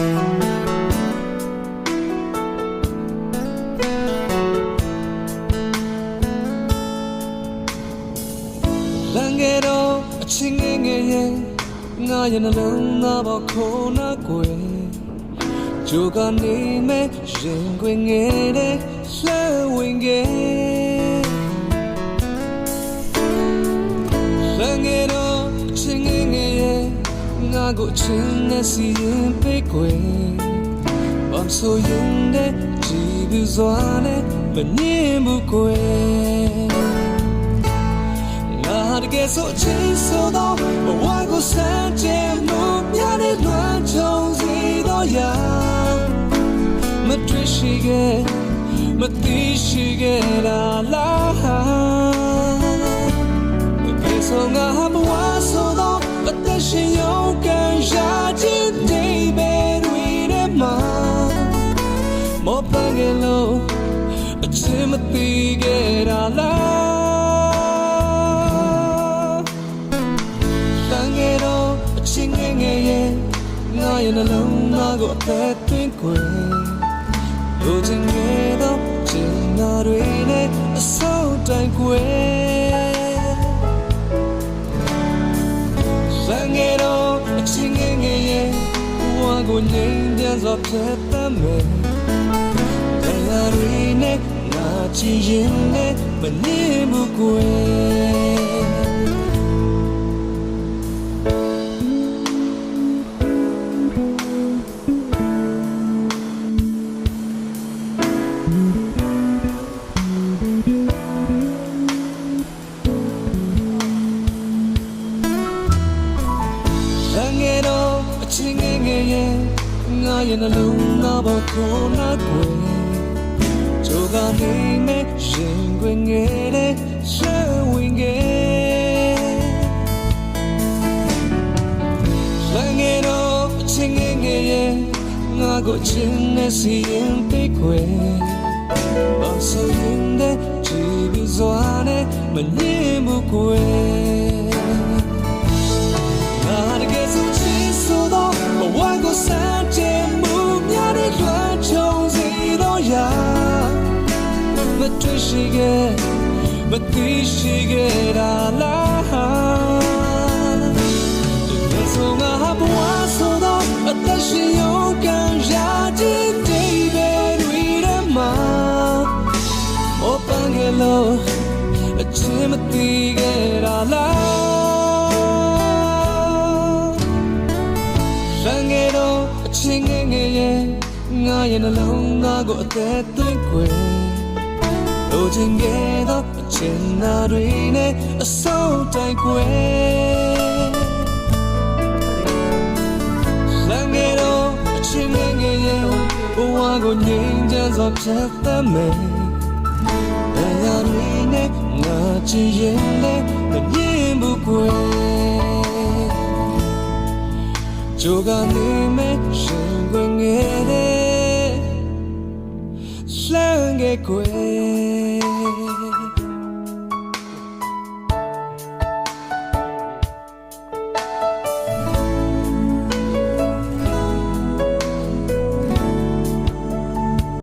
လမ်းငယ်တော့အချင်းငယ်ငယ်ရဲ့ငါရဲ့နှလုံးသားပေါ်ခုနာကွယ်ဂျိုကနေမဲ့ရင်ခွင်ငယ်တဲ့လှဝင်ငယ် ကိုအချင်းနဲ့စီရင်ပေးကွယ်ဘာဆိုရင်တဲ့ကြည်ဘူးစွာနဲ့မငြင်းဘူးကွယ်ငါတကယ်ဆိုအချင်းဆိုတော့ဘဝကိုစမ်းကြည့်လို့များတဲ့လွမ်းချုံစီတော့ရာမတွေ့ရှိခဲ့မသိရှိခဲ့တာလားတကယ်ဆိုငါဘဝ ချင်းမသိခဲ့တာလားတန်ငယ်တော့အချင်းငယ်ငယ်ရဲ့ငါရဲ့နှလုံးသားကိုအသက်သွင်းခွေလူချင်းငယ်တော့ချင်နာတွေနဲ့အဆုံးတိုင်ခွေတန်ငယ်တော့အချင်းငယ်ငယ်ရဲ့ဘဝကိုငြိမ်းချမ်းစွာဖြတ်သန်းမယ် ငါချင်ရင်နဲ့မနေဘူးကွယ်လမ်းငယ်တော့အချင်းငယ်င ယ်ရဲ့ငါရဲ့နှလုံးသားပေါ်ခေါ်နာကွယ်ကြိုကနေမဲ့ရင်ခွင်ငယ်တဲ့ရှယ်ဝင်ငယ်လမ်းငယ်တော့အချင်းငယ်ငယ်ရဲ့ငါကိုချင်နဲ့စီရင်ပေးခွယ်ဘာဆိုရင်တဲ့ကြည်ပြီးစွာနဲ့မငြင်းဘူးကွယ်ငါတကယ်ဆိုချစ်ဆိုတော့ဘဝကိုစမ်း မတွေ့ရှိခဲ့မသိရှိခဲ့တာလားတကယ်ဆိုငါဘဝဆိုတော့အသက်ရှင်ရုံးကန်ရာချင်းတိပဲတွေထဲမှာ Open hello အချင်းမသိခဲ့တာလားလမ်းငယ်တော့အချင်းငယ်ငယ်ရဲ့ငါရဲ့နှလုံးသားကိုအသက်သွင်းခွေလို ချင်ခဲ့တော့အချင်းနာတွေနဲ့အဆုံးတိုင်ခွေလမ်းငယ်တော့အချင်းငယ်ငယ်ရဲ့ဘဝကိုငြိမ်းချမ်းစွာဖြတ်သန်းမယ်တရားတွေနဲ့ငါချင်ရင်လည်းမမြင်ဘူးကွယ်ကြိုကနေမဲ့ရှင်ခွင်ငယ်တဲ့ လှမ်းခဲ့ကွယ်